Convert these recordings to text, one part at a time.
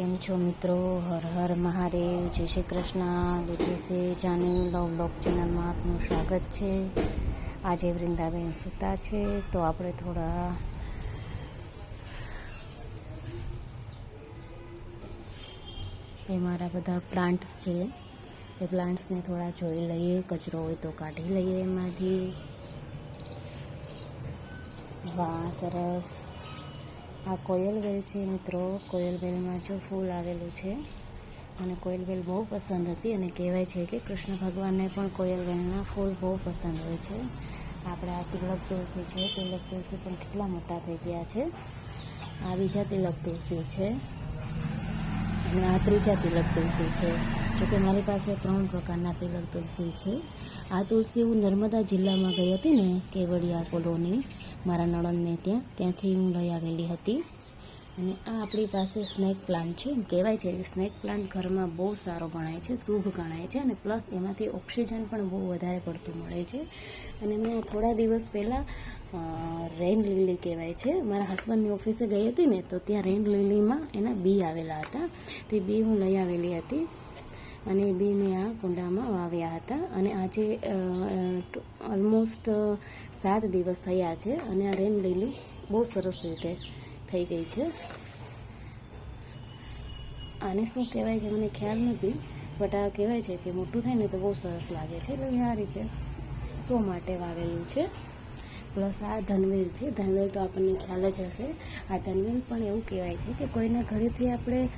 કેમ છો મિત્રો? હર હર મહાદેવ. જય Shri Krishna. BTC Jani love blog ચેનલમાં આપનું સ્વાગત છે. આજે વૃંદાબેન સૂતા છે, તો આપણે થોડા એ મારા બધા પ્લાન્ટ્સ છે. એ પ્લાન્ટ્સને થોડા જોઈ લઈએ, કચરો હોય તો કાઢી લઈએ એમાંથી. વાહ, સરસ. આ કોયલવેલ છે, મિત્રો. કોયલવેલમાં જો ફૂલ આવેલું છે અને કોયલવેલ બહુ પસંદ હતી અને કહેવાય છે કે કૃષ્ણ ભગવાનને પણ કોયલવેલના ફૂલ બહુ પસંદ હોય છે. આપણે આ તિલક તુલસી છે. તિલક તુલસી પણ કેટલા મોટા થઈ ગયા છે. આ બીજા તિલક તુલસી છે અને આ ત્રીજા તિલક તુલસી છે. જોકે મારી પાસે ત્રણ પ્રકારના તિલક તુલસી છે. આ તુલસી હું નર્મદા જિલ્લામાં ગઈ હતી ને, કેવડિયા કોલોની, મારા નણંદને ત્યાં. ત્યાંથી હું લઈ આવેલી હતી. અને આ આપણી પાસે સ્નેક પ્લાન્ટ છે. કહેવાય છે સ્નેક પ્લાન્ટ ઘરમાં બહુ સારો ગણાય છે, શુભ ગણાય છે અને પ્લસ એમાંથી ઓક્સિજન પણ બહુ વધારે પડતું મળે છે. અને મેં થોડા દિવસ પહેલાં રેન લીલી કહેવાય છે. મારા હસબન્ડની ઓફિસે ગઈ હતી ને, તો ત્યાં રેન લીલીમાં એના બી આવેલા હતા. તે બી હું લઈ આવેલી હતી. અને એ બી મેં આ કુંડામાં વાવ્યા હતા. અને આજે ઓલમોસ્ટ સાત દિવસ થયા છે અને આ રેન લીલી બહુ સરસ રીતે થઈ ગઈ છે. આને શું કહેવાય છે મને ખ્યાલ નથી બટ આ કહેવાય છે કે મોટું થાય ને તો બહુ સરસ લાગે છે. એટલે આ રીતે શો માટે વાવેલું છે. પ્લસ આ ધનવેલ છે. ધનવેલ તો આપણને ખ્યાલ જ હશે. આ ધનવેલ પણ એવું કહેવાય છે કે કોઈના ઘરેથી આપણે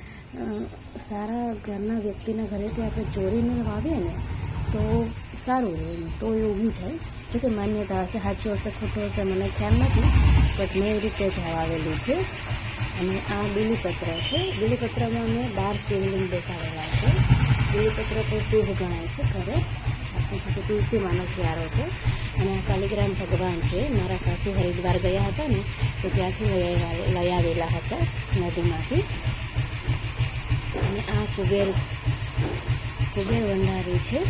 સારા ઘરના વ્યક્તિના ઘરેથી આપણે ચોરીને વાવીએ ને, તો સારું રહે. તો એ ઉગી જાય. જોકે માન્યતા હશે, સાચું હશે, ખોટું હશે, મને ખ્યાલ નથી, બટ મેં એ રીતે જ આવેલી છે. અને આ બીલીપત્ર છે. બીલીપત્રમાં મેં બાર શિવલિંગ બેસાડેલા છે. બીલીપત્ર તો શુભ ગણાય છે ઘરે આપણે જો કે તુલસીમાંનો ક્યારો છે, અને આ શાલિગ્રામ ભગવાન છે, મારા સાસુ હરિદ્વાર ગયા હતા ને, તો ત્યાંથી લઈ લઈ આવેલા હતા નદીમાંથી. અને આ કુબેર કુબેર વંડારી છે,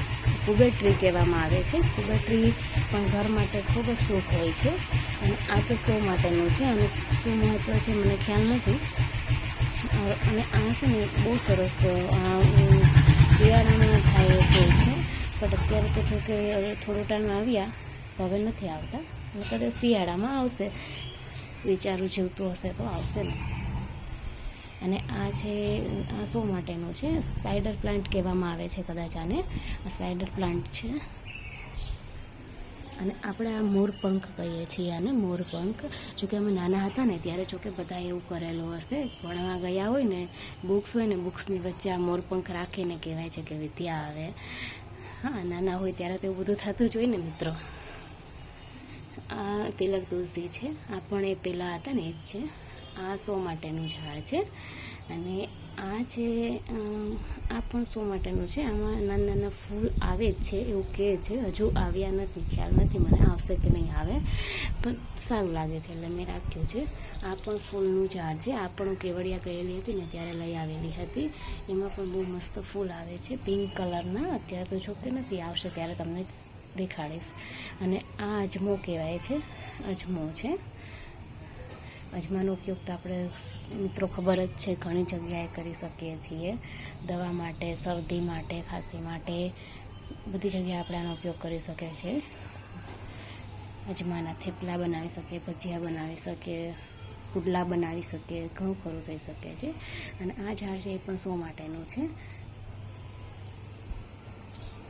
કુબેર ટ્રી કહેવામાં આવે છે. કુબેર ટ્રી પણ ઘર માટે ખૂબ જ શુભ હોય છે, અને આ તો શો માટેનું છે, અને શું મહત્ત્વ છે મને ખ્યાલ નથી. અને આ છે ને બહુ સરસ શિયાળામાં થાય હોય છે. બટ અત્યારે તો જો કે થોડો ટાઈમ આવ્યા, હવે નથી આવતા. કદાચ શિયાળામાં આવશે. વિચારું જીવતું હશે તો આવશે ને. અને આ છે, આ શો માટેનું છે? સ્પાઈડર પ્લાન્ટ કહેવામાં આવે છે કદાચ આને. આ સ્પાઈડર પ્લાન્ટ છે. અને આપણે આ મોરપંખ કહીએ છીએ આને, મોરપંખ. જોકે અમે નાના હતા ને ત્યારે જોકે બધા એવું કરેલું હશે. ભણવા ગયા હોય ને બુક્સ હોય ને બુક્સની વચ્ચે આ મોરપંખ રાખીને કહેવાય છે કે વિદ્યા આવે. હા, નાના હોય ત્યારે તો એવું બધું થતું જ હોય ને, મિત્રો. આ તિલક તુલસી છે. આ પણ એ પહેલાં હતા ને, એ જ છે. આ સો માટેનું ઝાડ છે. અને આ છે આ પણ સો માટેનું છે. આમાં નાના નાના ફૂલ આવે જ છે એવું કહે છે. હજુ આવ્યા નથી. ખ્યાલ નથી. મને આવશે કે નહીં આવે. પણ સારું લાગે છે. એટલે મેં રાખ્યું છે. આ પણ ફૂલનું ઝાડ છે. આ પણ હું કેવડિયા ગયેલી હતી ને ત્યારે લઈ આવેલી હતી. એમાં પણ બહુ મસ્ત ફૂલ આવે છે. પિંક કલરના. અત્યારે તો જોકે નથી. આવશે ત્યારે તમને દેખાડીશ. અને આ અજમો કહેવાય છે. અજમો છે. અજમાનો ઉપયોગ તો આપણે મિત્રો ખબર જ છે, ઘણી જગ્યાએ કરી શકીએ છીએ. દવા માટે, શરદી માટે, ખાંસી માટે બધી જગ્યાએ આપણે આનો ઉપયોગ કરી શકીએ છીએ. અજમાના થેપલા બનાવી શકીએ, ભજીયા બનાવી શકીએ, પુડલા બનાવી શકીએ ઘણું ખરું થઈ શકે છે અને આ ઝાડ છે એ પણ શો માટેનું છે.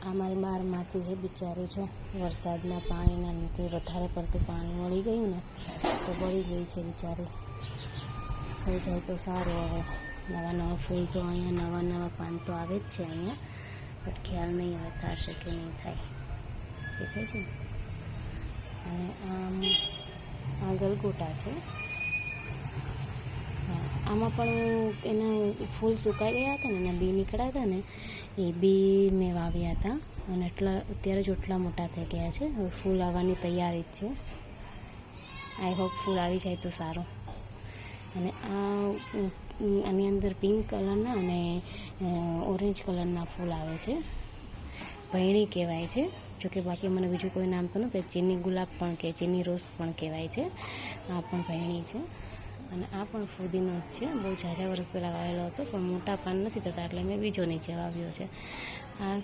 આ મારી બાર માસી છે બિચારી જો. વરસાદના પાણીના લીધે વધારે પડતું પાણી મળી ગયું ને, તો બળી ગઈ છે બિચારી. થઈ જાય તો સારું હવે. નવા નવા ફૂલ તો અહીંયા, નવા નવા પાન તો આવે જ છે અહીંયા. બટ ખ્યાલ નહીં હવે થશે કે નહીં થાય. દેખાય છે ને? અને આમ આ ગલગોટા છે. આમાં પણ એના ફૂલ સુકાઈ ગયા હતા ને એના બી નીકળ્યા હતા ને, એ બી મેં વાવ્યા હતા. અને એટલા, અત્યારે જ એટલા મોટા થઈ ગયા છે. હવે ફૂલ આવવાની તૈયારી જ છે. આઈ હોપ ફૂલ આવી જાય તો સારું. અને આ આની અંદર પિંક કલરના અને ઓરેન્જ કલરના ફૂલ આવે છે. ભૈણી કહેવાય છે. જોકે બાકી મને બીજું કોઈ નામ તો નથી. ચીની ગુલાબ પણ કે, ચીની રોઝ પણ કહેવાય છે. આ પણ ભૈણી છે. અને આ પણ ફુદીનો જ છે. બહુ ઝાઝા વર્ષ પહેલાં વાવેલો હતો, પણ મોટા પાન નથી થતા, એટલે મેં બીજો નીચે વાવ્યો છે. આ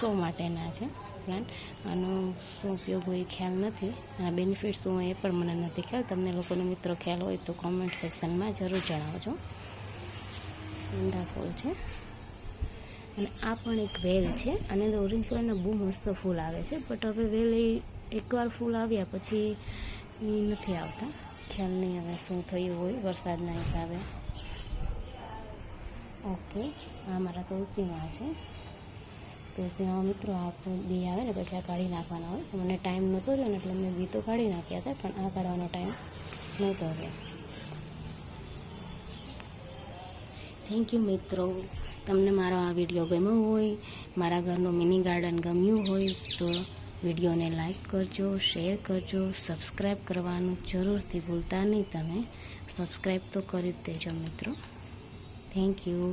શો માટેના છે પ્લાન્ટ આનો શું ઉપયોગ હોય ખ્યાલ નથી. આ બેનિફિટ શું હોય એ પણ મને નથી ખ્યાલ. તમને લોકોને મિત્રો ખ્યાલ હોય તો કોમેન્ટ સેક્શનમાં જરૂર જણાવજો. ઊંધા ફૂલ છે. અને આ પણ એક વેલ છે. અને ઓરેન્જ કલરના બહુ મસ્ત ફૂલ આવે છે. બટ હવે વેલ એ એકવાર ફૂલ આવ્યા પછી નથી આવતા. ખ્યાલ નહીં હવે શું થયું હોય વરસાદના હિસાબે. ઓકે, આ મારા તુલસીમાં છે. તુલસીમાં મિત્રો આ બી આવે ને પછી આ કાઢી નાખવાના હોય. મને ટાઈમ નહોતો રહ્યો ને એટલે મેં બી તો કાઢી નાખ્યા હતા, પણ આ કાઢવાનો ટાઈમ નહોતો રહ્યો. થેન્ક યુ મિત્રો. તમને મારો આ વીડિયો ગમ્યો હોય, મારા ઘરનું મિની ગાર્ડન ગમ્યું હોય, તો વિડીયોને લાઈક કરજો, શેર કરજો સબસ્ક્રાઈબ કરવાનું જરૂરથી ભૂલતા નહીં તમે. સબસ્ક્રાઈબ તો કરી જ દેજો મિત્રો. Thank you